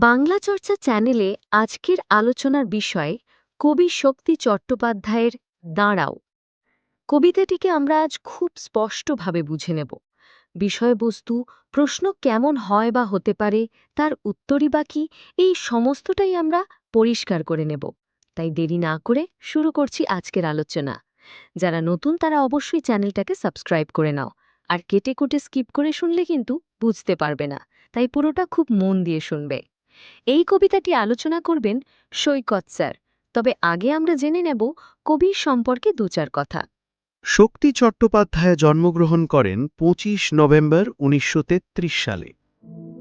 বাংলা চর্চা চ্যানেলে আজকের আলোচনার বিষয় কবি শক্তি চট্টোপাধ্যায়ের দাঁড়াও। কবিতাটিকে আমরা আজ খুব স্পষ্টভাবে বুঝে নেব। বিষয়বস্তু, প্রশ্ন কেমন হয় বা হতে পারে, তার উত্তরই বা কি, এই সমস্তটাই আমরা পরিষ্কার করে নেব। তাই দেরি না করে শুরু করছি আজকের আলোচনা। যারা নতুন, তারা অবশ্যই চ্যানেলটাকে সাবস্ক্রাইব করে নাও। আর কেটে কুটে স্কিপ করে শুনলে কিন্তু বুঝতে পারবে না। তাই পুরোটা খুব মন দিয়ে শুনবে। এই কবিতাটি আলোচনা করবেন সৈকত স্যার। তবে আগে আমরা জেনে নেব কবির সম্পর্কে দুচার কথা। শক্তি চট্টোপাধ্যায় জন্মগ্রহণ করেন পঁচিশ নভেম্বর উনিশশো তেত্রিশ সালে।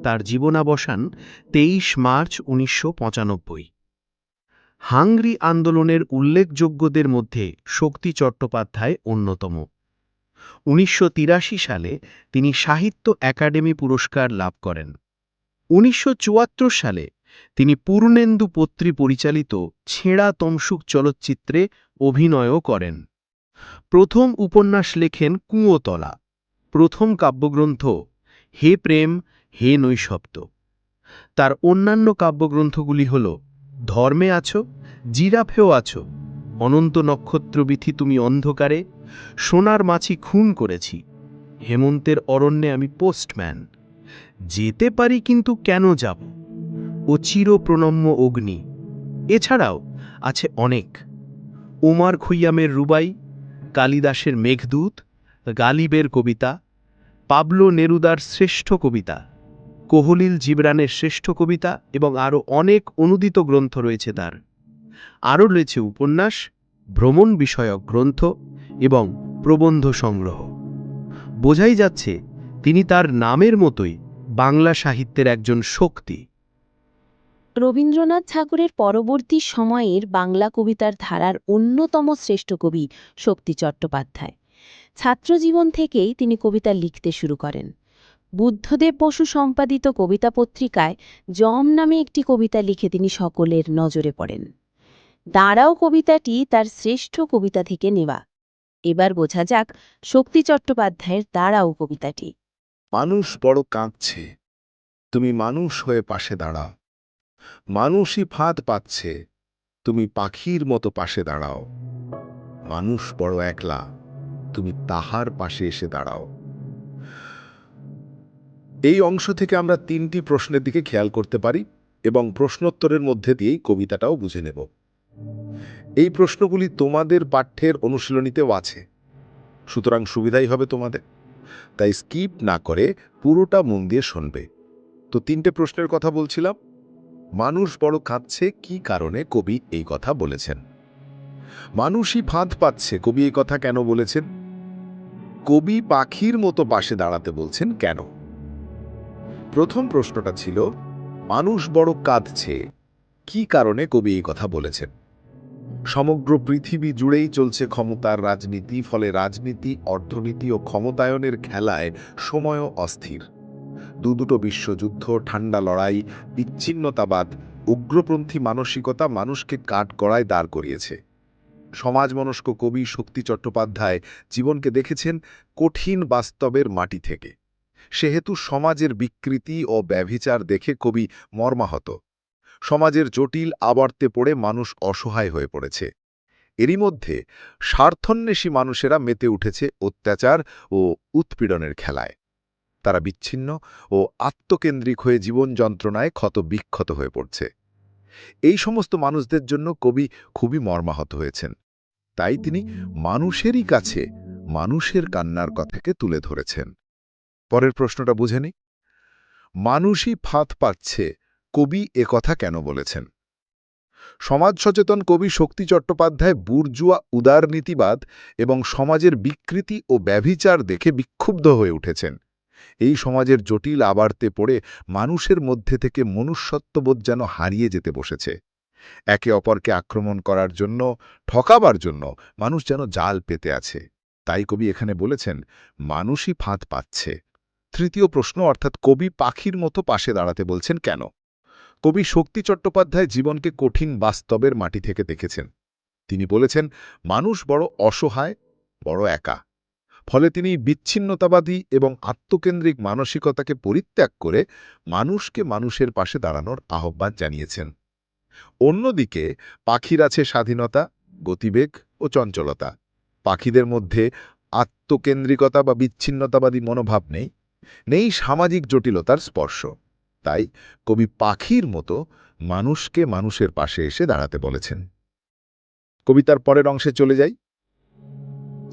তার জীবনাবসান তেইশ মার্চ উনিশশো পঁচানব্বই। হাংরি আন্দোলনের উল্লেখযোগ্যদের মধ্যে শক্তি চট্টোপাধ্যায় অন্যতম। উনিশশো তিরাশি সালে তিনি সাহিত্য একাডেমি পুরস্কার লাভ করেন। উনিশশো চুয়াত্তর সালে তিনি পূর্ণেন্দু পত্রী পরিচালিত ছেঁড়া তমসুক চলচ্চিত্রে অভিনয়ও করেন। প্রথম উপন্যাস লেখেন কুঁয়োতলা। প্রথম কাব্যগ্রন্থ হে প্রেম, হে নৈশব্দ তার অন্যান্য কাব্যগ্রন্থগুলি হল ধর্মে আছো, জিরাফেও আছো, অনন্ত নক্ষত্রবিথি তুমি অন্ধকারে, সোনার মাছি খুন করেছি, হেমন্তের অরণ্যে আমি পোস্টম্যান। যেতে পারি কিন্তু কেন যাব? ও চিরপ্রণম্য অগ্নি। এছাড়াও আছে অনেক। ওমার খুইয়ামের রুবাই, কালিদাসের মেঘদূত, গালিবের কবিতা, পাবলো নেরুদার শ্রেষ্ঠ কবিতা, কোহলিল জিবরানের শ্রেষ্ঠ কবিতা এবং আরও অনেক অনুদিত গ্রন্থ রয়েছে তার। আরও রয়েছে উপন্যাস, ভ্রমণ বিষয়ক গ্রন্থ এবং প্রবন্ধ সংগ্রহ। বোঝাই যাচ্ছে তিনি তার নামের মতোই বাংলা সাহিত্যের একজন শক্তি। রবীন্দ্রনাথ ঠাকুরের পরবর্তী সময়ের বাংলা কবিতার ধারার অন্যতম শ্রেষ্ঠ কবি শক্তি চট্টোপাধ্যায়। ছাত্রজীবন থেকেই তিনি কবিতা লিখতে শুরু করেন। বুদ্ধদেব বসু সম্পাদিত কবিতা পত্রিকায় জম নামে একটি কবিতা লিখে তিনি সকলের নজরে পড়েন। দাঁড়াও কবিতাটি তার শ্রেষ্ঠ কবিতা থেকে নেওয়া। এবার বোঝা যাক শক্তি চট্টোপাধ্যায়ের দাঁড়াও কবিতাটি। মানুষ বড় কাঁদছে। তুমি মানুষ হয়ে পাশে দাঁড়াও। মানুষই ফাঁদ পাচ্ছে। তুমি পাখির মতো পাশে দাঁড়াও। মানুষ বড় একলা। তুমি তাহার পাশে এসে দাঁড়াও। এই অংশ থেকে আমরা তিনটি প্রশ্নের দিকে খেয়াল করতে পারি এবং প্রশ্নোত্তরের মধ্যে দিয়েই কবিতাটাও বুঝে নেব। এই প্রশ্নগুলি তোমাদের পাঠ্যের অনুশীলনীতেও আছে। সুতরাং সুবিধাই হবে তোমাদের। তাই স্কিপ না করে পুরোটা মন দিয়ে শুনবে। তো তিনটে প্রশ্নের কথা বলছিলাম। মানুষ বড় কাঁদছে কি কারণে কবি এই কথা বলেছেন? মানুষই ফাঁদ পাচ্ছে কবি এই কথা কেন বলেছেন? কবি পাখির মতো পাশে দাঁড়াতে বলছেন কেন? প্রথম প্রশ্নটা ছিল, মানুষ বড় কাঁদছে কি কারণে কবি এই কথা বলেছেন? সমগ্র পৃথিবী জুড়েই চলছে ক্ষমতার রাজনীতি, ফলে রাজনীতি, অর্থনীতি ও ক্ষমতায়নের খেলায় সময়ও অস্থির। দু দুটো বিশ্বযুদ্ধ ঠান্ডা লড়াই, বিচ্ছিন্নতাবাদ, উগ্রপন্থী মানসিকতা মানুষকে কাঠ গড়ায় দাঁড় করিয়েছে। সমাজমনস্ক কবি শক্তি চট্টোপাধ্যায় জীবনকে দেখেছেন কঠিন বাস্তবের মাটি থেকে। সেহেতু সমাজের বিকৃতি ও ব্যভিচার দেখে কবি মর্মাহত। সমাজের জটিল আবর্তে পড়ে মানুষ অসহায় হয়ে পড়েছে। এরই মধ্যে স্বার্থন্বেষী মানুষেরা মেতে উঠেছে অত্যাচার ও উৎপীড়নের খেলায়। তারা বিচ্ছিন্ন ও আত্মকেন্দ্রিক হয়ে জীবন যন্ত্রণায় ক্ষত বিক্ষত হয়ে পড়ছে। এই সমস্ত মানুষদের জন্য কবি খুবই মর্মাহত হয়েছেন। তাই তিনি মানুষেরই কাছে মানুষের কান্নার কথাকে তুলে ধরেছেন। পরের প্রশ্নটা বুঝেনি মানুষই ফাঁদ পাচ্ছে কবি কথা কেন বলেছেন? সমাজ সচেতন কবি শক্তি চট্টোপাধ্যায় বুর্জুয়া উদারনীতিবাদ এবং সমাজের বিকৃতি ও ব্যভিচার দেখে বিক্ষুব্ধ হয়ে উঠেছেন। এই সমাজের জটিল আবার্তে পড়ে মানুষের মধ্যে থেকে মনুষ্যত্ববোধ যেন হারিয়ে যেতে বসেছে। একে অপরকে আক্রমণ করার জন্য, ঠকাবার জন্য মানুষ যেন জাল পেতে আছে। তাই কবি এখানে বলেছেন, মানুষই ফাঁদ পাচ্ছে। তৃতীয় প্রশ্ন, অর্থাৎ কবি পাখির মতো পাশে দাঁড়াতে বলছেন কেন? কবি শক্তি চট্টোপাধ্যায় জীবনকে কঠিন বাস্তবের মাটি থেকে দেখেছেন। তিনি বলেছেন, মানুষ বড় অসহায়, বড় একা। ফলে তিনি বিচ্ছিন্নতাবাদী এবং আত্মকেন্দ্রিক মানসিকতাকে পরিত্যাগ করে মানুষকে মানুষের পাশে দাঁড়ানোর আহ্বান জানিয়েছেন। অন্যদিকে, পাখির আছে স্বাধীনতা, গতিবেগ ও চঞ্চলতা। পাখিদের মধ্যে আত্মকেন্দ্রিকতা বা বিচ্ছিন্নতাবাদী মনোভাব নেই নেই সামাজিক জটিলতার স্পর্শ। তাই কবি পাখির মতো মানুষকে মানুষের পাশে এসে দাঁড়াতে বলেছেন। কবিতার পরের অংশে চলে যাই।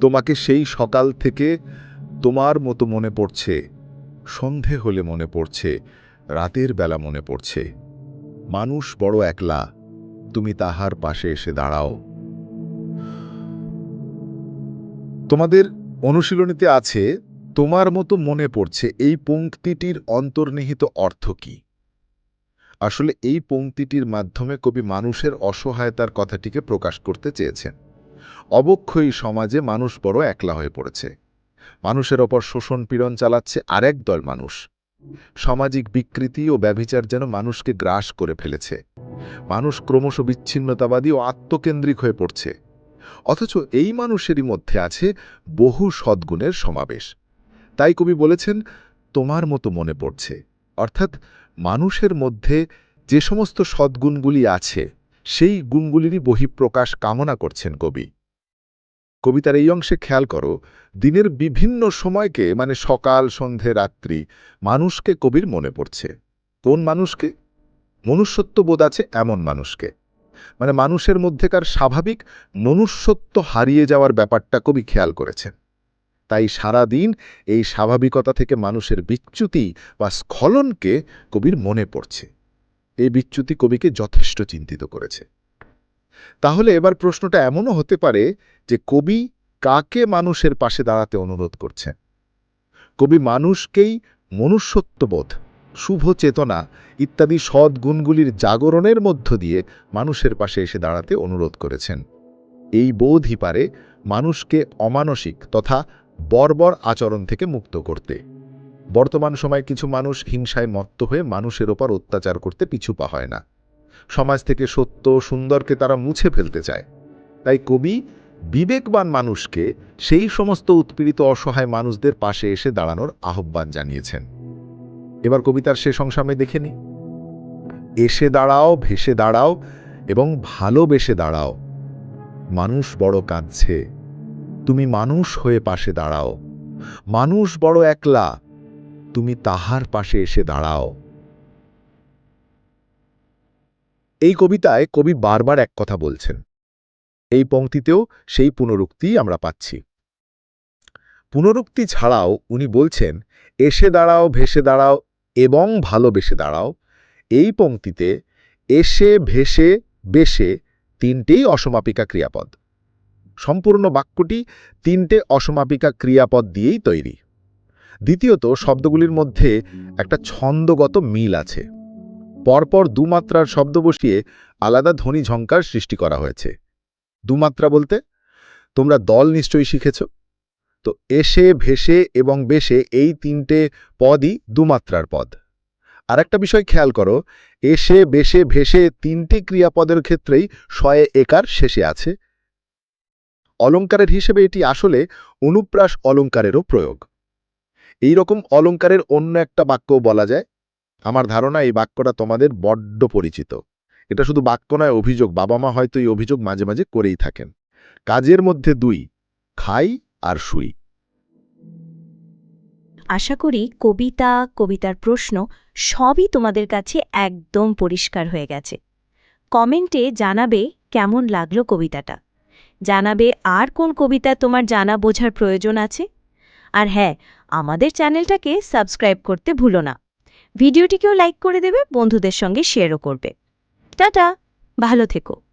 তোমাকে সেই সকাল থেকে তোমার মতো মনে পড়ছে, সন্ধে হলে মনে পড়ছে, রাতের বেলা মনে পড়ছে। মানুষ বড় একলা, তুমি তাহার পাশে এসে দাঁড়াও। তোমাদের অনুশীলনীতে আছে তোমার মতো মনে পড়ছে এই পংক্তিটির অন্তর্নিহিত অর্থ কি? আসলে এই পংক্তিটির মাধ্যমে কবি মানুষের অসহায়তার কথাটিকে প্রকাশ করতে চেয়েছেন। অবক্ষয়ী সমাজে মানুষ বড় একলা হয়ে পড়েছে। মানুষের ওপর শোষণ পীড়ন চালাচ্ছে আরেক দল মানুষ। সামাজিক বিকৃতি ও ব্যভিচার যেন মানুষকে গ্রাস করে ফেলেছে। মানুষ ক্রমশ বিচ্ছিন্নতাবাদী ও আত্মকেন্দ্রিক হয়ে পড়ছে। অথচ এই মানুষেরই মধ্যে আছে বহু সদ্গুণের সমাবেশ। তাই কবি বলেছেন, তোমার মতো মনে পড়ছে। অর্থাৎ মানুষের মধ্যে যে সমস্ত সদ্গুণগুলি আছে, সেই গুণগুলিরই বহিঃপ্রকাশ কামনা করছেন কবি। কবিতার এই অংশে খেয়াল করো, দিনের বিভিন্ন সময়কে মানে সকাল, সন্ধে, রাত্রি, মানুষকে কবির মনে পড়ছে। কোন মানুষকে? মনুষ্যত্ব বোধ আছে এমন মানুষকে। মানে মানুষের মধ্যেকার স্বাভাবিক মনুষ্যত্ব হারিয়ে যাওয়ার ব্যাপারটা কবি খেয়াল করেছেন। তাই সারাদিন এই স্বাভাবিকতা থেকে মানুষের বিচ্যুতি বা স্খলনকে কবির মনে পড়ছে। এই বিচ্যুতি কবিকে যথেষ্ট চিন্তিত করেছে। তাহলে এবার প্রশ্নটা এমনও হতে পারে যে কবি কাকে মানুষের পাশে দাঁড়াতে অনুরোধ করছেন কবি মানুষকেই মনুষ্যত্ববোধ, শুভ চেতনা ইত্যাদি সৎ গুণগুলির জাগরণের মধ্য দিয়ে মানুষের পাশে এসে দাঁড়াতে অনুরোধ করেছেন। এই বোধই পারে মানুষকে অমানসিক তথা বর্বর আচরণ থেকে মুক্ত করতে। বর্তমান সময়ে কিছু মানুষ হিংসায় মত্ত হয়ে মানুষের ওপর অত্যাচার করতে পিছু পা হয় না। সমাজ থেকে সত্য সুন্দরকে তারা মুছে ফেলতে চায়। তাই কবি বিবেকবান মানুষকে সেই সমস্ত উৎপীড়িত অসহায় মানুষদের পাশে এসে দাঁড়ানোর আহ্বান জানিয়েছেন। এবার কবিতার অংশ আমি দেখে নি এসে দাঁড়াও, ভেসে দাঁড়াও এবং ভালোবেসে দাঁড়াও। মানুষ বড় কাঁদছে। তুমি মানুষ হয়ে পাশে দাঁড়াও। মানুষ বড় একলা, তুমি তাহার পাশে এসে দাঁড়াও। এই কবিতায় কবি বারবার এক কথা বলছেন। এই পংক্তিতেও সেই পুনরুক্তি আমরা পাচ্ছি। পুনরুক্তি ছাড়াও উনি বলছেন, এসে দাঁড়াও, ভেসে দাঁড়াও এবং ভালোবেসে দাঁড়াও। এই পংক্তিতে এসে, ভেসে বেশে তিনটেই অসমাপিকা ক্রিয়াপদ। সম্পূর্ণ বাক্যটি তিনটে অসমাপিকা ক্রিয়াপদ দিয়েই তৈরি। দ্বিতীয়ত, শব্দগুলির মধ্যে একটা ছন্দগত মিল আছে। পরপর দুমাত্রার শব্দ বসিয়ে আলাদা ধ্বনি ঝঙ্কার সৃষ্টি করা হয়েছে। দুমাত্রা বলতে, তোমরা দল নিশ্চয়ই শিখেছ? তো এসে, ভেসে এবং বেশে এই তিনটে পদই দুমাত্রার পদ। আর একটা বিষয় খেয়াল করো, এসে বেশে ভেসে তিনটি ক্রিয়াপদের ক্ষেত্রেই শয়ে একার শেষে আছে। অলঙ্কারের হিসেবে এটি আসলে অনুপ্রাস অলঙ্কারেরও প্রয়োগ। এই রকম অলঙ্কারের অন্য একটা বাক্যও বলা যায়। আমার ধারণা এই বাক্যটা তোমাদের বড্ড পরিচিত। এটা শুধু বাক্য নয়, অভিযোগ। বাবা মা হয়তো এই অভিযোগ মাঝে মাঝে করেই থাকেন। কাজের মধ্যে দুই, খাই আর শুই। আশা করি কবিতা, কবিতার প্রশ্ন সবই তোমাদের কাছে একদম পরিষ্কার হয়ে গেছে। কমেন্টে জানাবে কেমন লাগল কবিতাটা। জানাবে আর কোন কবিতা তোমার জানা বোঝার প্রয়োজন আছে? আর হ্যাঁ আমাদের চ্যানেলটাকে সাবস্ক্রাইব করতে ভুলো না। ভিডিওটিকেও লাইক করে দেবে, বন্ধুদের সঙ্গে শেয়ারও করবে। টাটা, ভালো থেকো।